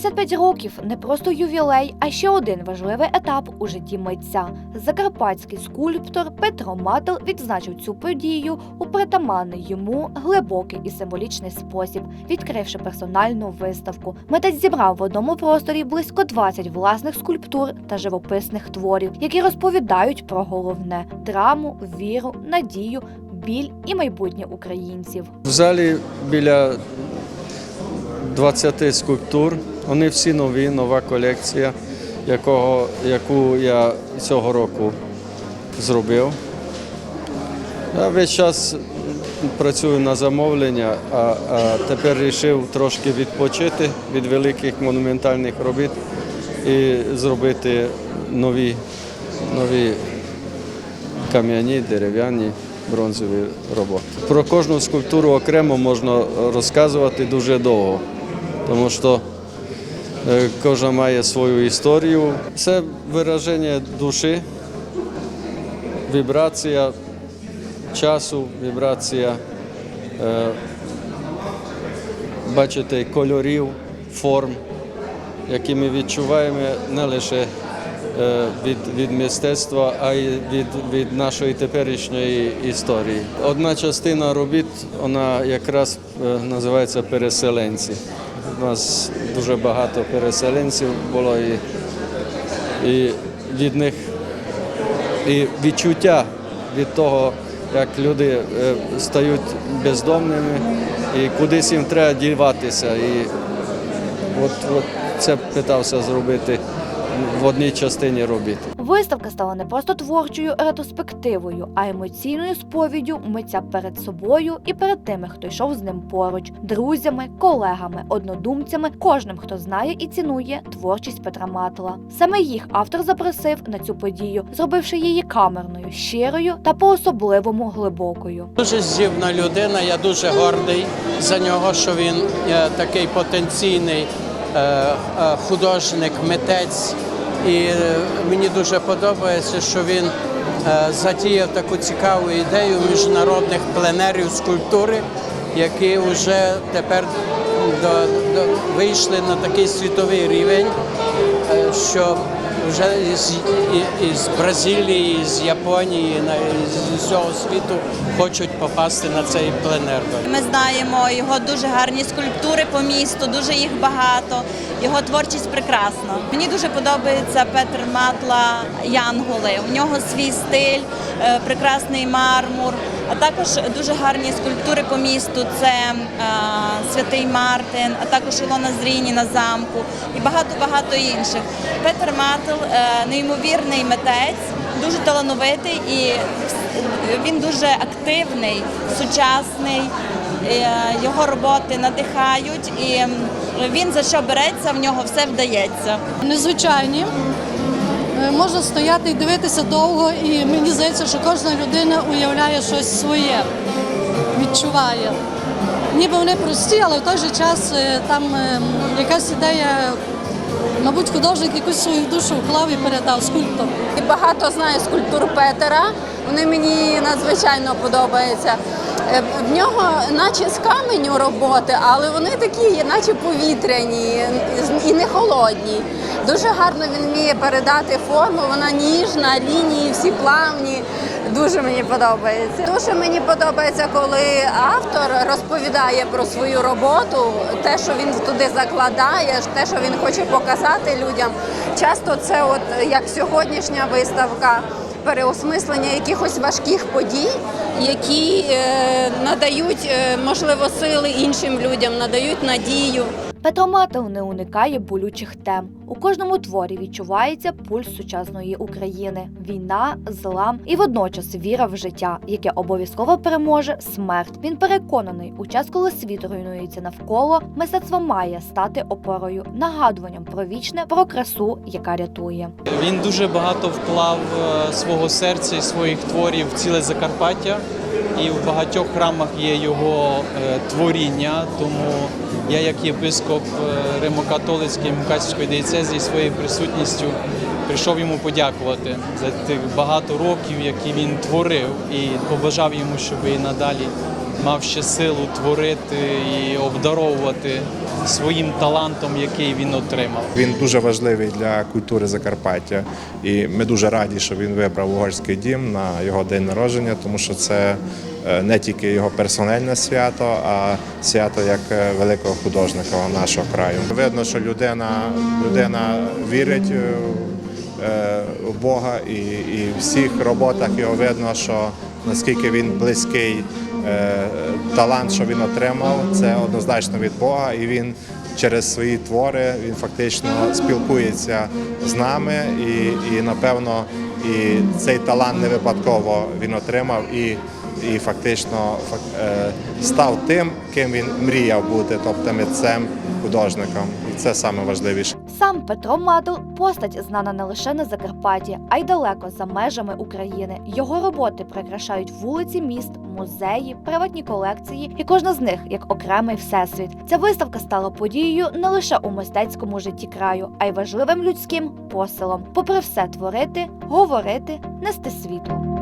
25 років не просто ювілей, а ще один важливий етап у житті митця. Закарпатський скульптор Петро Мател відзначив цю подію у притаманний йому глибокий і символічний спосіб, відкривши персональну виставку. Митець зібрав в одному просторі близько 20 власних скульптур та живописних творів, які розповідають про головне драму, віру, надію, біль і майбутнє українців. В залі біля 20 скульптур. Вони всі нові, нова колекція, якого, яку я цього року зробив. Я весь час працюю на замовлення, а, а тепер вирішив трошки відпочити від великих монументальних робіт і зробити нові, нові кам'яні, дерев'яні, бронзові роботи. Про кожну скульптуру окремо можна розказувати дуже довго, тому що кожна має свою історію. Це вираження душі, вібрація часу, вібрація, е, бачите, кольорів, форм, які ми відчуваємо не лише е, від, від мистецтва, а й від, від нашої теперішньої історії. Одна частина робіт, вона якраз е, називається переселенці. У нас дуже багато переселенців було і, і від них і відчуття від того, як люди е, стають бездомними і кудись їм треба діватися. І от, от це питався зробити в одній частині робіт. Виставка стала не просто творчою ретроспективою, а емоційною сповіддю митця перед собою і перед тими, хто йшов з ним поруч, друзями, колегами, однодумцями, кожним, хто знає і цінує творчість Петра Матла. Саме їх автор запросив на цю подію, зробивши її камерною, щирою та по-особливому глибокою. Дуже здібна людина. Я дуже гордий за нього, що він е, такий потенційний е, е, художник, митець. І е, мені дуже подобається, що він е, затіяв таку цікаву ідею міжнародних пленерів скульптури, які вже тепер до, до, вийшли на такий світовий рівень, е, що вже із, із Бразилії, з на- з усього світу хочуть попасти на цей пленер. Ми знаємо його дуже гарні скульптури по місту, дуже їх багато. Його творчість прекрасна. Мені дуже подобається Петр Матла Янголи. У нього свій стиль, е, прекрасний мармур, а також дуже гарні скульптури по місту. Це е, Святий Мартин, а також Ілона Зріні на замку і багато багато інших. Петр Матл е, неймовірний митець, дуже талановитий і він дуже активний, сучасний. Е, Його роботи надихають, і він за що береться, в нього все вдається. незвичайні. Е, Можна стояти і дивитися довго, і мені здається, що кожна людина уявляє щось своє, відчуває. Ніби вони прості, але в той же час е, там е, якась ідея, мабуть, художник якусь свою душу вклав і передав скульптор. Багато знаю скульптур Петера. Вони мені надзвичайно подобаються. Е, В нього наче з каменю роботи, але вони такі, наче повітряні і не холодні. Дуже гарно він вміє передати форму, вона ніжна, лінії всі плавні. Дуже мені подобається. Дуже мені подобається, коли автор розповідає про свою роботу, те, що він туди закладає, те, що він хоче показати людям. Часто це, от як сьогоднішня виставка, переосмислення якихось важких подій, які е, надають е, можливо сили іншим людям, надають надію. Петро не уникає болючих тем. У кожному творі відчувається пульс сучасної України: війна, злам і водночас віра в життя, яке обов'язково переможе смерть. Він переконаний, у час, коли світ руйнується навколо, мистецтво має стати опорою, нагадуванням про вічне, про красу, яка рятує. Він дуже багато вклав е, свого серця і своїх творів в ціле Закарпаття, і в багатьох храмах є його е, творіння. Тому я, як єпископ е, Римо-католицької Мукачівської диєцезії, своєю присутністю прийшов йому подякувати за тих багато років, які він творив, і побажав йому, щоб і надалі мав ще силу творити і обдаровувати своїм талантом, який він отримав. Він дуже важливий для культури Закарпаття, і ми дуже раді, що він вибрав угорський дім на його день народження, тому що це не тільки його персональне свято, а свято як е, великого художника нашого краю. Видно, що людина, людина вірить е, е, в Бога, і, і в всіх роботах його видно, що наскільки він близький е, талант, що він отримав, це однозначно від Бога, і він через свої твори він фактично спілкується з нами, і, і напевно, і цей талант не випадково він отримав і. І фактично фак- е, став тим, ким він мріяв бути, тобто митцем, художником. І це саме важливіше. Сам Петро Матл постать знана не лише на Закарпатті, а й далеко за межами України. Його роботи прикрашають вулиці міст, музеї, приватні колекції, і кожна з них як окремий всесвіт. Ця виставка стала подією не лише у мистецькому житті краю, а й важливим людським посилом. Попри все творити, говорити, нести світло.